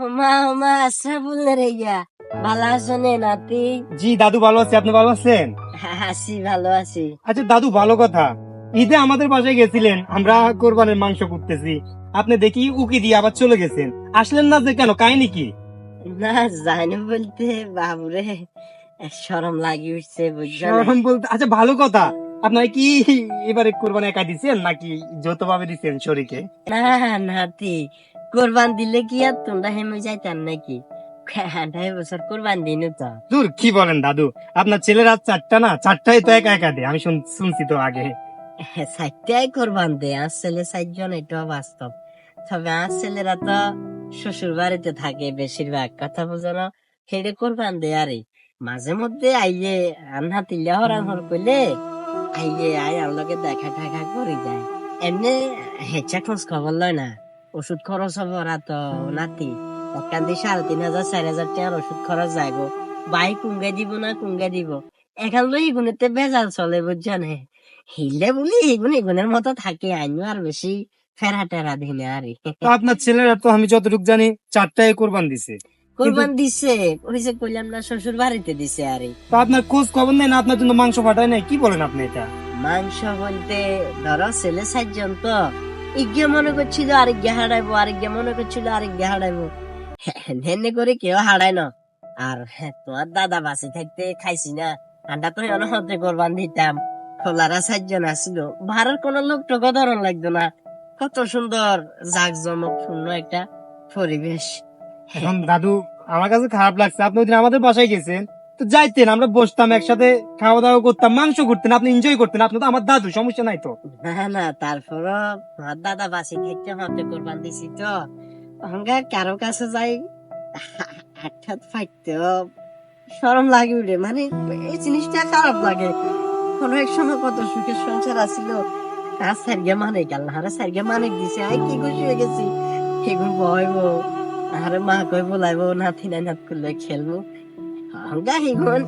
ওমা ওমা আশরাফুল রে ভালো আছো নে নাতি? জি দাদু ভালো আছে আপনি ভালো আছেন? আছি ভালো আছি। আচ্ছা দাদু ভালো কথা। ঈদে আমাদের বাসায় গেছিলেন আমরা কোরবানের মাংস করতেছি। আপনি দেখি উকি দিয়ে আবার চলে গেছেন। আসলেন না যে কেন কাহিনী কি? না জানি বলতে বাবুরে শরম লাগি উঠছে শরম বলতে আচ্ছা ভালো কথা। আপনারা কি এবারে কোরবানি একা দিচ্ছেন নাকি যৌথ ভাবে দিচ্ছেন শরীকে না নাতি কোরবান দিলে কি আর তোমরা হেমে যাইতাম নাকি? আড়াই বছর কোরবান দিন তো। দূর কি বলেন দাদু? আপনার ছেলের রাত চারটা না? চারটায় তো একা একা দেয় আমি শুন- শুনছি তো আগে। সাইটাই কোরবান দে আর ছেলে চারজন এটাও বাস্তব। তবে আর ছেলেরা তো শ্বশুর বাড়িতে থাকে বেশিরভাগ কথা বুঝো না। হেডে কোরবান দে আরে। মাঝে মধ্যে আইয়ে আন্না তিল্লা হরান হর কইলে আইয়ে আই আল্লাহকে দেখা টাকা করে যায়। এমনি হেচা খোঁজ খবর লয় না। ওষুধ খরচ হব ওরা তো নাতি। একখান দিয়ে সাড়ে তিন হাজার চার হাজার টাকার ওষুধ খরচ যায় গো। বাই কুঙ্গে দিব না কুঙ্গে দিব। এখন লই গুনেতে বেজাল চলে বুঝছেন হিলে বলি এগুন এগুনের মতো থাকে আইনু আর বেশি ফেরা টেরা দিনে আরে। আপনার ছেলেরা তো আমি যতটুকু জানি চারটায় কোরবান দিছে। কোরবান দিছে কইছে কইলাম না শ্বশুর বাড়িতে দিছে আরে। তো আপনার খোঁজ খবর নেই না? আপনার জন্য মাংস পাঠায় নাই? কি বলেন আপনি এটা? মাংস বলতে ধরো ছেলে সাতজন তো ইজ্ঞা মনে করছিল আরেক গে হারাইবো আরেক গে মনে করছিল আরেক গে হারাইবো হেনে করে কেউ হারায় না। আর হ্যাঁ, তোমার দাদা বাসে থাকতে খাইছি না। আন্ডা তো অনহতে কোরবান দিতাম। খোলারা সাতজন আসছিল ভাড়ার কোন লোক টোকা ধরন লাগতো না। কত সুন্দর জাক শূন্য একটা পরিবেশ। এখন দাদু আমার কাছে খারাপ লাগছে। আপনি ওইদিন আমাদের বাসায় গেছেন। তো যাইতেন, আমরা বসতাম একসাথে খাওয়া দাওয়া করতাম, মাংস করতেন, আপনি এনজয় করতেন আপনি তো আমার দাদু, সমস্যা নাই তো। না না, তারপরও তোমার দাদা বাসি থাকতে হতে কোরবান দিছি তো। অহংকা কারও কাছে যাই হাত ফাইতেও সরম লাগে উঠে মানে এই জিনিসটা খারাপ লাগে। কোনো এক সময় কত সুখের সংসার আছিল, আর সারিয়া মানে গেল আরে সারিয়া মানে দিছে আই কি খুশি হয়ে গেছি। এগুলো বয়ব, আরে মা কই বলাইবো, নাতি নাই নাত করলে খেলব। অহংকা হিগুন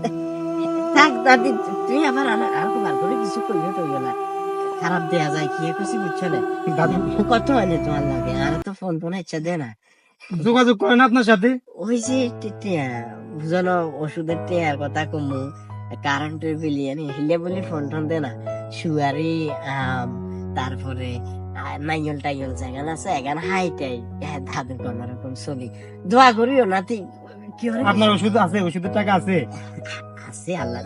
থাক দাদি তুই আবার আর আর বার করে কিছু কইও টইও না খারাপ দেয়া যায় কি খুশি বুঝছ না? কত হয়নি তোমার লাগে? আর তো ফোন ফোন ইচ্ছা দে না। যোগাযোগ করেন আপনার সাথে। ওই যে বুঝানো ওষুধের টিয়ার কথা কমু। কারেন্টের বিলি আনি হিলে বলি ফোন টোন দে না। সুয়ারি তারপরে আহ, নাইয়ল টাইয়ল জায়গা আছে এখান হাইটাই দাদু কোন রকম চলি দোয়া করিও নাতি। কি হরে আপনার ওষুধ আছে ওষুধের টাকা আছে।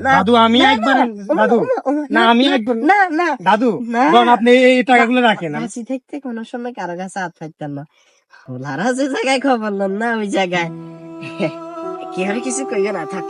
দাদু আমি না, একবার দাদু ওমা, ওমা, না আমি একবার না না। দাদু আপনি এই টাকাগুলো রাখেন আমি- হাসি থাকতে কোনো সময় কারও কাছে হাত না। ওলারা যে জায়গায় খবর না ওই জায়গায়। কি হবে কিছু কইও না থাক।